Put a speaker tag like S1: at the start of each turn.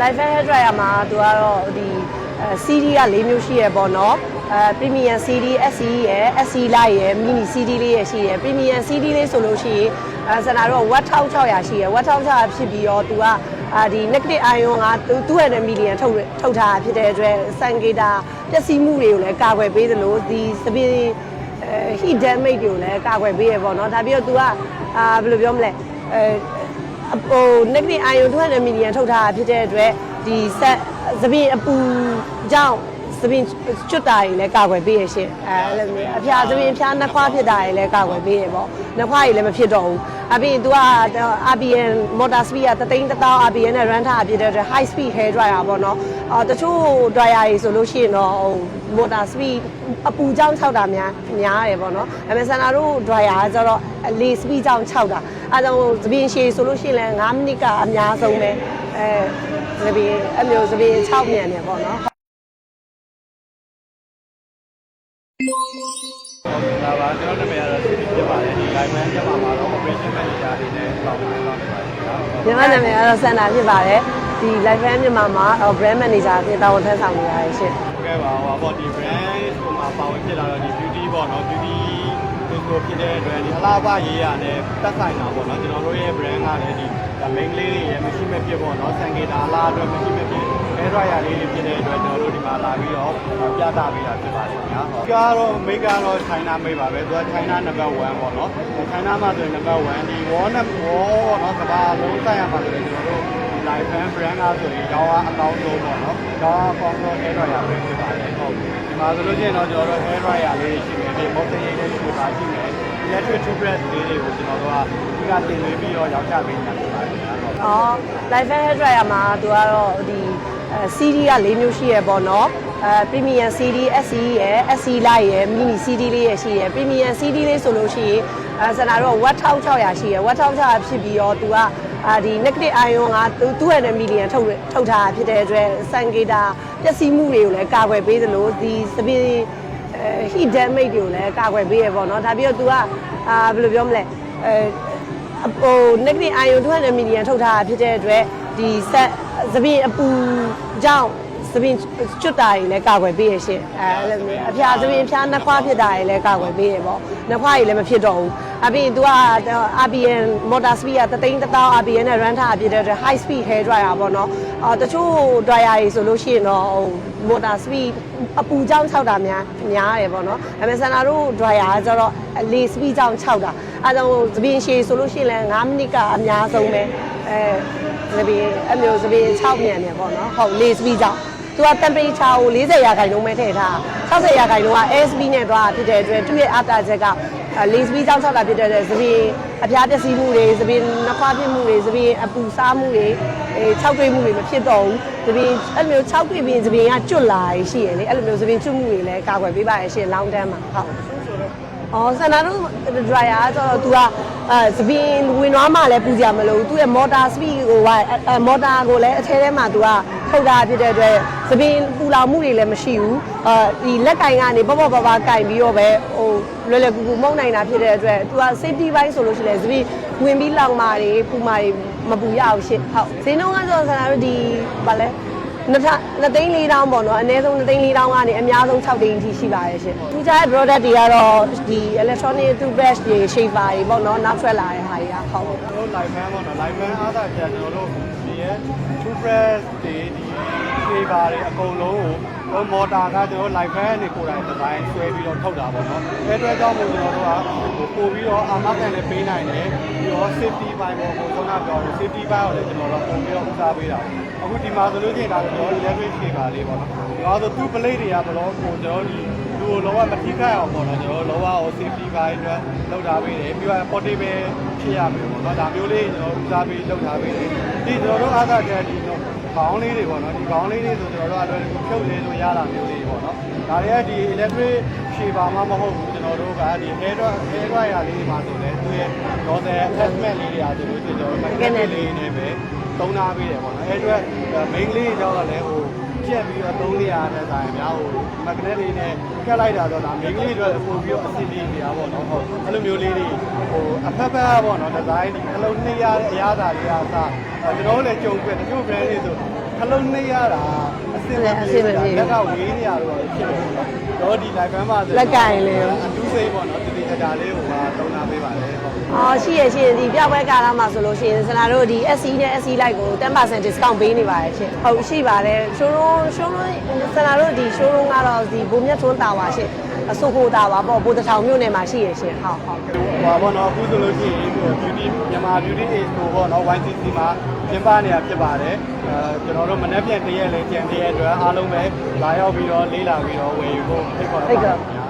S1: Life hair dryer မှာသူကတော့ဒီအဲ CD က၄မျိုးရှိရပေါ့နော်အဲ premium CD SE ရယ် SE light ရယ် mini CD လေးရယ်ရှိရယ် premium CD လေးဆိုလို့ရှိရင်အဲစနာတော့ watt 1600ရှိရယ် watt 1600ဖြစ်ပြီးတော့သူကအာဒီ negative ion က200 million ထုတ်ထုတ်ထားတာဖြစ်တဲ့အတွက်စံကေတာပျက်စီးမှုတွေကိုလည်းကာကွယ်ပေးသလိုဒီစပင်းအဲ heat damage တွေကိုလည်းကာကွယ်ပေးရပေါ့နော်ဒါပြီးတော့သူကအာဘယ်လိုပြောမလဲအဲ ဟို negative ion 200 million ထုတ်ထားတာဖြစ်တဲ့အတွက်ဒီဆက်သပင်အပူကြောင့် သပင်ကျွတ်တာတွေလည်းကာကွယ်ပေးရရှင်အဲအဲ့လိုမျိုးအဖျားသပင်အဖျားနှခွားဖြစ်တာတွေလည်းကာကွယ်ပေးရပေါ့နှခွားတွေလည်းမဖြစ်တော့ဘူးအပြင် तू က RPN motor speed ကတသိန်းတစ်သောင်း RPN နဲ့ run ထားတာဖြစ်တဲ့အတွက် high speed hair dryer ပေါ့နော်အော်တချို့ dryer တွေဆိုလို့ရှိရင်တော့ဟို motor speed အပူကြောင့်ခြောက်တာများများတယ်ပေါ့နော်အမေဆန္ဒတို့ dryer ကကျတော့လေ speed ကြောင့်ခြောက်တာအဲဒါကြောင့်သပင်ရှည်ဆိုလို့ရှိရင်လည်း9မိနစ်ကအများဆုံးပဲအဲသပင်အမျိုးသပင်6မြန်တယ်ပေါ့နော်
S2: လာပါကျွန်တော်နာမည်ကတော့စီပီဖြစ်ပါတယ်ဒီ line man ကျမမှာတော့ operation manager အနေနဲ့ဆောင်ရွက်လုပ်နေပါတယ်ခင်ဗျာ
S1: မြန်မာနာမည်ကတော့စန္ဒာဖြစ်ပါတယ်ဒီ live fan မြန်မာမှာ brand manager အဖြစ်တာဝန်ထမ်းဆောင်နေရတယ်ရှင်
S2: ဟုတ်ကဲ့ပါဟောပေါ့ဒီ brand ကိုမှာပါဝင်ဖြစ်လာတော့ဒီ beauty ပေါ့နော် beauty ကိုကိုဖြစ်တဲ့အတွက်ဒီအလားပါရေးရနဲ့တက်ဆိုင်တာပေါ့နော်ကျွန်တော်တို့ရဲ့ brand ကလည်းဒီ main လေးတွေရဲ့မရှိမဲ့ဖြစ်ပေါ့နော်စံကေတာအလားအတွက်မရှိမဲ့ဖြစ် hair dryer လေးတွေဖြစ်တဲ့အတွက်ကျွန်တော်တို့ဒီမှာလာပြီးတော့ပြသပေးတာဖြစ်ပါတယ်ခင်ဗျာ ဟုတ်ကတော့ make ကတော့ China made ပါပဲသူက China number 1ပေါ့နော် China မှာဆိုရင် number 1ဒီ walnut wall ပေါ့နော်ကမ္ဘာလုံးဆိုင်ရမှာဆိုရင်ကျွန်တော်တို့ live fan brand ကဆိုရင်ရောင်းအားအကောင်းဆုံးပေါ့နော်။ရောင်းအားအကောင်းဆုံး hair dryer ပဲဖြစ်ပါတယ်ဟုတ်။ဒီမှာဆိုလို့ရှိရင်တော့ကျွန်တော်တို့ hair dryer လေးရှိမယ်ဒီ motor ရေးလေးရှိပါရှိမယ် electric toothbrush လေးတွေကိုကျွန်တော်တို့ကဒီကတင်သွင်းပြီးတော့ရောင်းချပေးနေတာဖြစ်ပါတယ်ခင်ဗျာဟုတ်
S1: အော် live fan hair dryer မှာသူကတော့ဒီအဲ CD က၄မျိုးရှိရပေါ့နော် အဲ premium CD SE ရယ် SE light ရယ် mini CD လေးရယ်ရှိရယ် premium CD လေးဆိုလို့ရှိရင်အဲစနာတော့ watt 1600ရှိရယ် watt 1600ဖြစ်ပြီးတော့သူကအာဒီ negative ion က200 million ထုတ်ထုတ်ထားတာဖြစ်တဲ့အတွက်စံကေတာပျက်စီးမှုတွေကိုလည်းကာကွယ်ပေးသလိုဒီစပင်းအဲ heat damage တွေကိုလည်းကာကွယ်ပေးရပေါ့နော်ဒါပြီးတော့ तू ကအာဘယ်လိုပြောမလဲအဲဟို negative ion 200 million ထုတ်ထားတာဖြစ်တဲ့အတွက်ဒီဆက်သပင်အပူကြောင့် သပင်ကျွတ်တာတွေလည်းကာကွယ်ပေးရရှင်အဲအဲ့လိုမျိုးအဖျားသပင်အဖျားနှခွားဖြစ်တာတွေလည်းကာကွယ်ပေးရပေါ့နှခွားတွေလည်းမဖြစ်တော့ဘူးအပြင် तू က RPN motor speed ကတသိန်းတစ်သောင်း RPN နဲ့ run ထားတာဖြစ်တဲ့အတွက် high speed hair dryer ပေါ့နော်အော်တချို့ dryer တွေဆိုလို့ရှိရင်တော့ဟို motor speed အပူကြောင့်ခြောက်တာများများတယ်ပေါ့နော်အမေဆန္ဒတို့ dryer ကကျတော့လေ speed ကြောင့်ခြောက်တာအဲဒါကြောင့်သပင်ရှည်ဆိုလို့ရှိရင်လည်း9မိနစ်ကအများဆုံးပဲအဲသပင်အမျိုးသပင်6မြန်တယ်ပေါ့နော်ဟုတ်လေ speed ကြောင့် သူက temperature ကို40ရာခိုင်နှုန်းပဲထည့်ထား60ရာခိုင်နှုန်းက ASB နဲ့သွားတာဖြစ်တဲ့အတွက်သူ့ရဲ့အတာချက်ကလေစပီးကြောင့်၆တာဖြစ်တဲ့အတွက်သပင်အပြားပျက်စီးမှုတွေသပင်နှခွားဖြစ်မှုတွေသပင်အပူစားမှုတွေအဲ၆တွေ့မှုတွေမဖြစ်တော့ဘူးသပင်အဲ့လိုမျိုး၆တွေ့ပြီးသပင်ကကျွတ်လာရရှိရလေအဲ့လိုမျိုးသပင်ကျွတ်မှုတွေလည်းကာကွယ်ပေးပါရရှင် long term မှာဟုတ်အော်ဆန္ဒတို့ dryer ကကျတော့ तू ကအဲသပင်ဝင်သွားမှလည်းပူကြမလို့သူ့ရဲ့ motor speed ကိုကအဲ motor ကိုလည်းအထဲထဲမှာ तू က ထုတ်တာဖြစ်တဲ့အတွက်သပင်ပူလောင်မှုတွေလည်းမရှိဘူးအဲဒီလက်ကင်ကနေပေါ့ပေါ့ပါပါကင်ပြီးတော့ပဲဟိုလွယ်လွယ်ကူကူမှုန့်နိုင်တာဖြစ်တဲ့အတွက် तू က safety ဘိုင်းဆိုလို့ရှိရင်လည်းသပင်ဝင်ပြီးလောင်မာတွေပူမာတွေမပူရအောင်ရှင့်ဟုတ်ဈေးနှုန်းကဆိုဆန္ဒတို့ဒီဗာလဲနှစ်ထနှစ်သိန်းလေးတောင်းပေါ့နော်အနည်းဆုံးနှစ်သိန်းလေးတောင်းကနေအများဆုံး6သိန်းအထိရှိပါရဲ့ရှင်။သူကြတဲ့ product တွေကတော့ဒီ electronic toothbrush တွေ shaver တွေပေါ့နော်နောက်ထွက်လာတဲ့ဟာတွေကဟုတ်
S2: ကျွန်တော်တို့ live man ပေါ့နော် live man အားသာကျကျွန်တော်တို့ဒီရဲ့ toothbrush တွေဒီ flavor တွေအကုန်လုံးကိုဟို motor ကကျွန်တော် live man နေကိုယ်တိုင် design ဆွဲပြီးတော့ထုတ်တာပေါ့နော်အဲအတွက်ကြောင့်မို့ကျွန်တော်တို့ကပို့ပြီးတော့အာမခံလည်းပေးနိုင်တယ်ပြီးတော့ safety ဘိုင်းပေါ့ဟိုခုနပြောတဲ့ safety ဘိုင်းကိုလည်းကျွန်တော်တို့ပုံပြီးတော့ဦးစားပေးတာအခုဒီမှာဆိုလို့ရှိရင်ဒါကျွန်တော် electric shaver လေးပေါ့နော်ဒါဆိုသူ့ plate တွေကဘလို့ကိုကျွန်တော်ဒီလူကိုလောကမထိခိုက်အောင်ပေါ့နော်ကျွန်တော်လောကကို safety ဘိုင်းအတွက်လောက်ထားပေးတယ်ပြီးတော့ portable ဖြစ်ရမယ်ပေါ့နော်ဒါမျိုးလေးကျွန်တော်ဦးစားပေးလောက်ထားပေးတယ်ဒီကျွန်တော်တို့အားသာတဲ့ဒီ ခေါင်းလေးတွေပေါ့နော်ဒီခေါင်းလေးတွေဆိုကျွန်တော်တို့အလွယ်တကူဖြုတ်လဲလို့ရတာမျိုးလေးပေါ့နော်ဒါတွေကဒီ electric shaver မှမဟုတ်ဘူးကျွန်တော်တို့ကဒီ hair dryer hair dryer လေးတွေမှာဆိုလဲသူ့ရဲ့ nozzle attachment လေးတွေအားဆိုလို့ကျွန်တော်တို့ magnet လေးနဲ့ပဲသုံးထားပေးတယ်ပေါ့နော်အဲအတွက် main လေးကြောင့်လည်းဟို ပြက်ပြီးတော့သုံးလေးရတဲ့ဆိုင်များဟို magnet လေးနဲ့ကက်လိုက်တာတော့ဒါ main လေးတွေပို့ပြီးတော့အဆင်ပြေနေတာပေါ့နော်ဟုတ်အဲ့လိုမျိုးလေးတွေဟိုအဖက်ဖက်ပေါ့နော်ဒီဇိုင်းဒီအလုံးနှစ်ရတဲ့အရာသာလေးအားစကျွန်တော်တို့လည်းကြုံပြတယ်တချို့ brand တွေဆိုခလုံးနှိပ်ရတာအစင်လက်ကဝေးနေရတော့ဖြစ်တယ်ပေါ့နော်တော့ဒီ live fan မှာဆိုအတူစိတ်ပေါ့နော်တတိတတာလေးကိုပါတုံးနာ ပေးပါလေဟုတ်
S1: အော်ရှိရရှိရဒီပြပွဲကာလမှာဆိုလို့ရှိရင်စနာတို့ဒီ SC နဲ့ SC လိုက်ကို10% discount ပေးနေပါတယ်ရှင်ဟုတ်ရှိပါတယ် showroom showroom စနာတို့ဒီ showroom ကတော့ဒီဘုံမြတ်ထွန်းတာပါရှင်အစုခိုတာပါပေါ့ဘိုးတထောင်မြို့နယ်မှာရှိရရှင်ဟုတ်ဟုတ်
S2: ဟောပေါ့နော်အခုဆိုလို့ရှိရင် beauty မြန်မာ beauty age ကိုပေါ့နော် YCC မှာပြင်ပနေတာဖြစ်ပါတယ်အဲကျွန်တော်တို့မနေ့ပြန်တရက်လေးကြံတရက်အတွက်အားလုံးပဲလာရောက်ပြီးတော့လေးလာပြီးတော့ဝယ်ယူဖို့ဖိတ်ခေါ်ပါ
S1: ဖိတ်ခေါ်
S2: ပါ